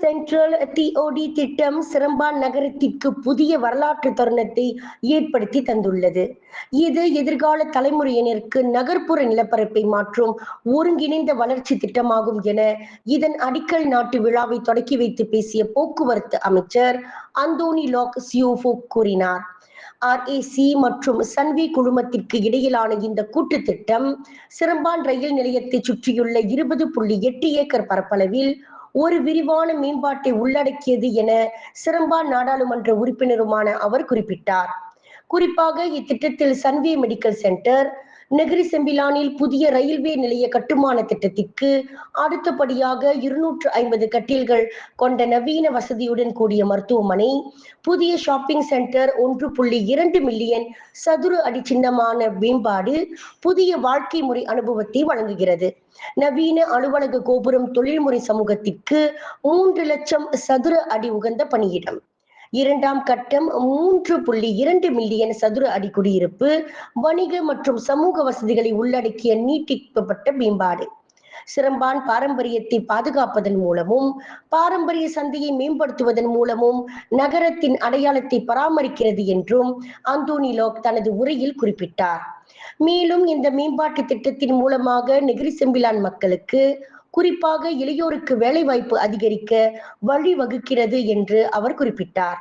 Central DOT திட்டம் Seremban நகரத்திற்கு புதிய வரலாற்று தருணத்தை ஏற்படுத்தி தந்துள்ளது. இது எதிர்கால தலைமுறையினருக்கு நகர்ப்புற நிலப்பரப்பை மாற்றும் ஒருங்கிணைந்த வளர்ச்சி திட்டமாகும் என இதன் அடிக்கல் நாட்டு விழாவை தொடக்கி வைத்து பேசிய போக்குவரத்து அமைச்சர் அந்தோனி லாக் சியோஃபோ கூறினார். ஆர்ஏசி மற்றும் சன்வி குழுமத்திற்கு இடையிலான இந்த கூட்டு திட்டம் சிரம்பான் ரயில் நிலையத்தை சுற்றியுள்ள இருபது புள்ளி எட்டு ஏக்கர் பரப்பளவில் ஒரு விரிவான மேம்பாட்டை உள்ளடக்கியது என சிறம்பா நாடாளுமன்ற உறுப்பினருமான அவர் குறிப்பிட்டார். குறிப்பாக இத்திட்டத்தில் சன்வி மெடிக்கல் சென்டர் நெகிரி செம்பிலானில் புதிய ரயில்வே நிலைய கட்டுமான திட்டத்திற்கு அடுத்தபடியாக இருநூற்று ஐம்பது கட்டில்கள் கொண்ட நவீன வசதியுடன் கூடிய மருத்துவமனை புதிய ஷாப்பிங் சென்டர் ஒன்று புள்ளி இரண்டு மில்லியன் சதுர அடி சின்னமான மேம்பாடு புதிய வாழ்க்கை முறை அனுபவத்தை வழங்குகிறது. நவீன அலுவலக கோபுரம் தொழில்முறை சமூகத்திற்கு மூன்று லட்சம் சதுர அடி உகந்த பணியிடம். இரண்டாம் கட்டம் மூன்று புள்ளி இரண்டு மில்லியன் சதுர அடி குடியிருப்பு வணிக மற்றும் சமூக வசதிகளை உள்ளடக்கிய நீட்டிக்கப்பட்ட மேம்பாடு. சிறம்பான் பாரம்பரியத்தை பாதுகாப்பதன் மூலமும் பாரம்பரிய சந்தையை மேம்படுத்துவதன் மூலமும் நகரத்தின் அடையாளத்தை பராமரிக்கிறது என்றும் அந்தோனி லோக் தனது உரையில் குறிப்பிட்டார். மேலும் இந்த மேம்பாட்டு திட்டத்தின் மூலமாக நெகிரி செம்பிலான் மக்களுக்கு குறிப்பாக இளையோருக்கு வேலைவாய்ப்பு அதிகரிக்க வழிவகுக்கிறது என்று அவர் குறிப்பிட்டார்.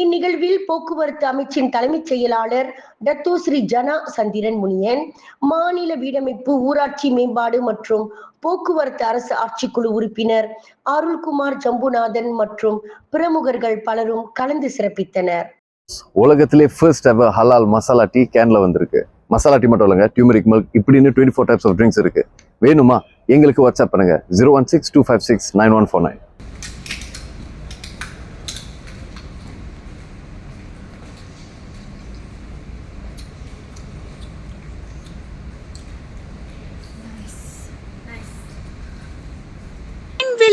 இந்நிகழ்வில் போக்குவரத்து அமைச்சின் தலைமைச் செயலாளர் டத்தோ ஸ்ரீ ஜனா சந்திரன் முனியன் மாநில வீடமைப்பு ஊராட்சி மேம்பாடு மற்றும் போக்குவரத்து அரசு ஆட்சிக்குழு உறுப்பினர் அருள்குமார் ஜம்புநாதன் மற்றும் பிரமுகர்கள் பலரும் கலந்து சிறப்பித்தனர். உலகத்திலே ஃபர்ஸ்ட் எவர் ஹலால் மசாலா டீ கேன்ல வந்திருக்கு. மசாலா டீ மட்டும் இல்லைங்க டியூமரிக் மில்க் இப்படின்னு twenty four types of drinks இருக்கு. வேணுமா? எங்களுக்கு வாட்ஸ்அப் பண்ணுங்க. Zero one six two five six nine one four nine